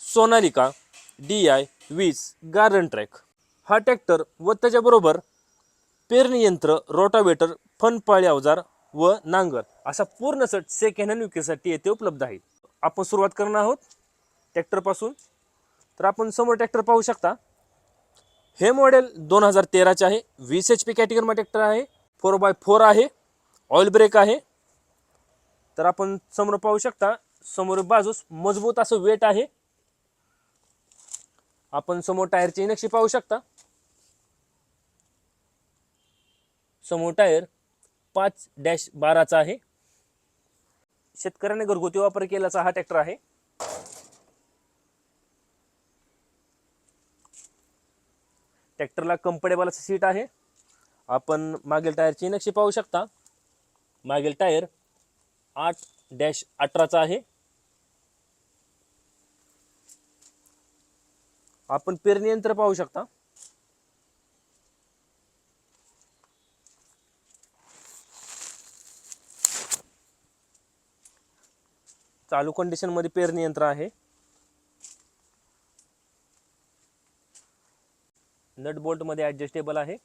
Sonalika D I वीस garden track हा tractor व त्याच्याबरोबर पेरणी यंत्र रोटावेटर फनपाळी अवजार व नांगर असा पूर्ण सट सेकंड हँड विक्रीसाठी येथे उपलब्ध आहे. आपण सुरुवात करणार आहोत ट्रॅक्टरपासून तर आपण समोर ट्रॅक्टर पाहू शकता. हे मॉडेल दोन हजार तेराचे आहे. वीस एच पी कॅटेगरीमध्ये ट्रॅक्टर आहे. फोर बाय फोर आहे. ऑइल ब्रेक आहे. तर आपण समोर पाहू शकता समोर बाजूस मजबूत असं वेट आहे. आपण समोर टायरची नक्षी पाहू शकता. समोर टायर पाच डॅश बाराचा आहे. शेतकऱ्याने घरगुती वापर केल्याचा हा ट्रॅक्टर आहे. ट्रॅक्टरला कम्फर्टेबल असं सीट आहे. आपण मागील टायरची नक्षी पाहू शकता. मागील टायर आठ डॅश अठराचा आहे. आपण पेरणी यंत्र पाहू शकता. चालू कंडिशनमध्ये पेरणी यंत्र आहे. नट बोल्टमध्ये ऍडजस्टेबल आहे.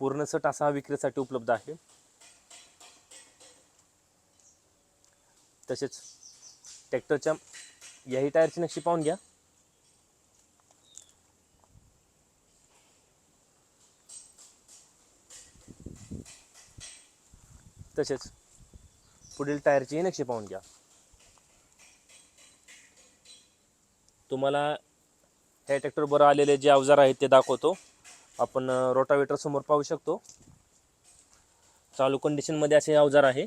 पूर्ण सट असा हा विक्रीसाठी उपलब्ध आहे. तसेच ट्रॅक्टरच्या याही टायरची नक्षी पाहून घ्या. तसेच पुढील टायरची नक्षी पाहून घ्या. तुम्हाला ह्या ट्रॅक्टरबरोबर आलेले जे अवजार आहेत ते दाखवतो. आपण रोटावेटर समोर पाहू शकतो. चालू कंडिशनमध्ये असे अवजार आहे.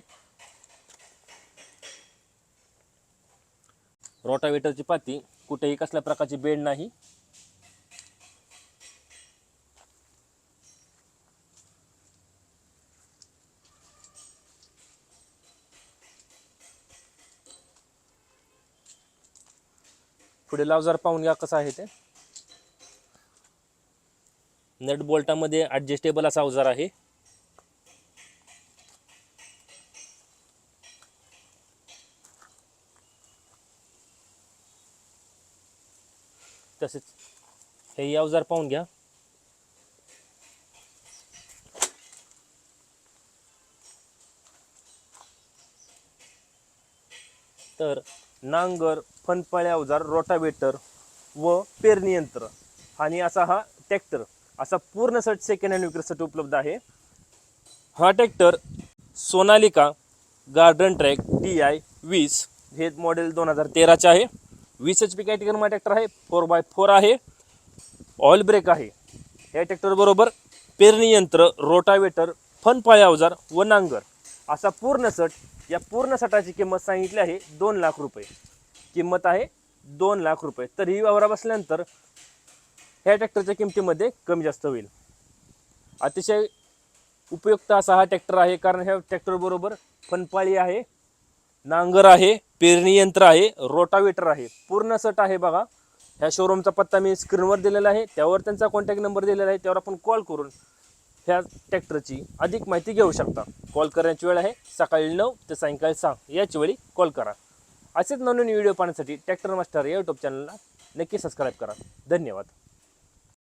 रोटावेटरची पाती कुठेही कसल्या प्रकारची बेड नाही. पुढे लावजार पाहून घ्या कसं आहे ते. नट बोल्टामध्ये ॲडजस्टेबल असा अवजार आहे. तसेच हे अवजार पाहून घ्या. तर नांगर फनपाळे अवजार रोटावेटर व पेरणी यंत्र. आणि असा हा ट्रॅक्टर असा पूर्ण सट सेकंड हँड विक्रीसाठी उपलब्ध आहे. हा tractor Sonalika garden track T I वीस. हे मॉडेल दोन हजार तेराचे आहे. वीस एच पी कॅटेगरीमध्ये ट्रॅक्टर आहे. फोर बाय फोर आहे. ऑइल ब्रेक आहे. या ट्रॅक्टरबरोबर पेरणी यंत्र रोटावेटर फनपाळे अवजार व नांगर. असा पूर्ण सट या पूर्ण सटाची किंमत सांगितली आहे दोन लाख रुपये. किंमत आहे दोन लाख रुपये. तर ही वावरा बसल्यानंतर ह्या ट्रॅक्टरच्या किमतीमध्ये कमी जास्त होईल. अतिशय उपयुक्त असा हा ट्रॅक्टर आहे कारण ह्या ट्रॅक्टरबरोबर फनपाळी आहे नांगर आहे पेरणी यंत्र आहे रोटावेटर आहे. पूर्ण सट आहे बघा. ह्या शोरूमचा पत्ता मी स्क्रीनवर दिलेला आहे. त्यावर त्यांचा कॉन्टॅक्ट नंबर दिलेला आहे. त्यावर आपण कॉल करून ह्या ट्रॅक्टरची अधिक माहिती घेऊ शकता. कॉल करण्याची वेळ आहे. सकाळी नऊ ते सायंकाळी सहा. याच वेळी कॉल करा. असेच नवीन व्हिडिओ पाहण्यासाठी ट्रॅक्टर मास्टर या यूट्यूब चॅनलला नक्की सबस्क्राईब करा. धन्यवाद.